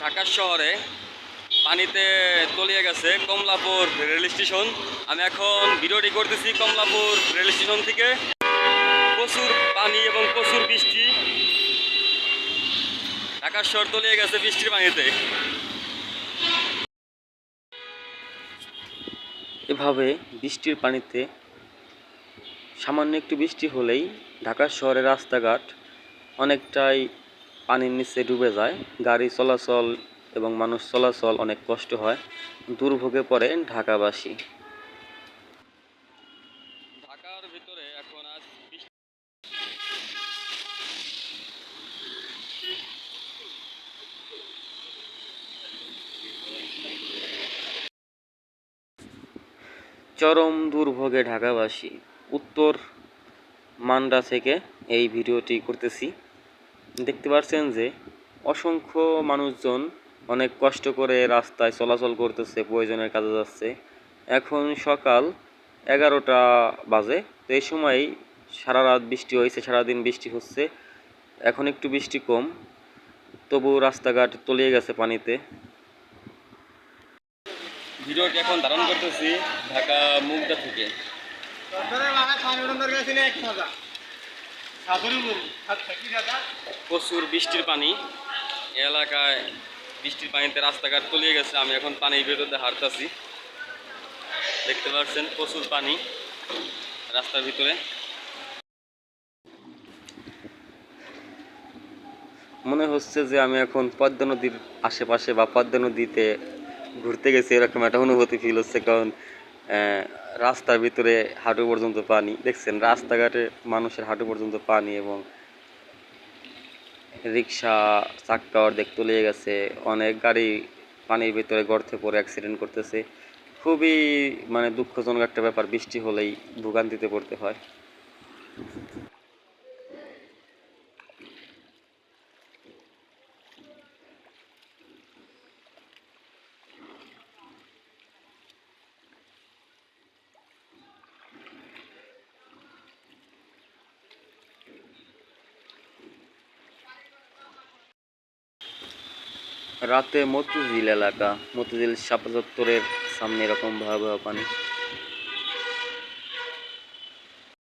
ঢাকা শহরে পানিতে তলিয়ে গেছে কমলাপুর রেল স্টেশন। আমি এখন ভিডিওটি করতেছি কমলাপুর রেল স্টেশন থেকে। প্রচুর পানি এবং প্রচুর বৃষ্টি। ঢাকা শহর তলিয়ে গেছে বৃষ্টির পানিতে। এভাবে বৃষ্টির পানিতে সামান্য একটু বৃষ্টি হলেই ঢাকা শহরের রাস্তাঘাট অনেকটাই পানির নিচে ডুবে যায়। গাড়ি চলাচল এবং মানুষ চলাচল অনেক কষ্ট হয়। দুর্ভোগে পড়ে ঢাকাবাসী। ঢাকার ভিতরে এখন আজ চরম দুর্ভোগে ঢাকাবাসী। উত্তর মান্ডা থেকে এই ভিডিওটি করতেছি। দেখতে পাচ্ছেন যে অসংখ্য মানুষজন অনেক কষ্ট করে রাস্তায় চলাচল করতেছে প্রয়োজনের কাজে যাচ্ছে। এখন সকাল এগারোটা বাজে তো এই সময় সারা রাত বৃষ্টি হয়েছে সারাদিন বৃষ্টি হচ্ছে। এখন একটু বৃষ্টি কম তবু রাস্তাঘাট তলিয়ে গেছে পানিতে। ভিডিওটি এখন ধারণ করতেছি ঢাকা মুগদা থেকে। প্রচুর বৃষ্টির পানি। এলাকায় বৃষ্টির পানিতে রাস্তাঘাট তলিয়ে গেছে, আমি এখন পানির ভিতরে হারতাছি দেখতে পাচ্ছেন প্রচুর পানি রাস্তার ভিতরে। মনে হচ্ছে যে আমি এখন পদ্মা নদীর আশেপাশে বা পদ্মা নদীতে ঘুরতে গেছি, এরকম একটা অনুভূতি ফিল হচ্ছে, কারণ রাস্তার ভিতরে হাঁটু পর্যন্ত পানি, দেখছেন রাস্তাঘাটে মানুষের হাঁটু পর্যন্ত পানি এবং রিক্সা, চাক্কা অর্ধেক তলিয়ে গেছে, অনেক গাড়ি পানির ভিতরে গর্তে পড়ে অ্যাক্সিডেন্ট করতেছে। খুবই মানে দুঃখজনক একটা ব্যাপার, বৃষ্টি হলেই ভোগান্তিতে পড়তে হয়। রাতে মতিঝিল এলাকা মতিঝিল সাপা চত্বরের সামনে এরকম ভয়াবহ পানি।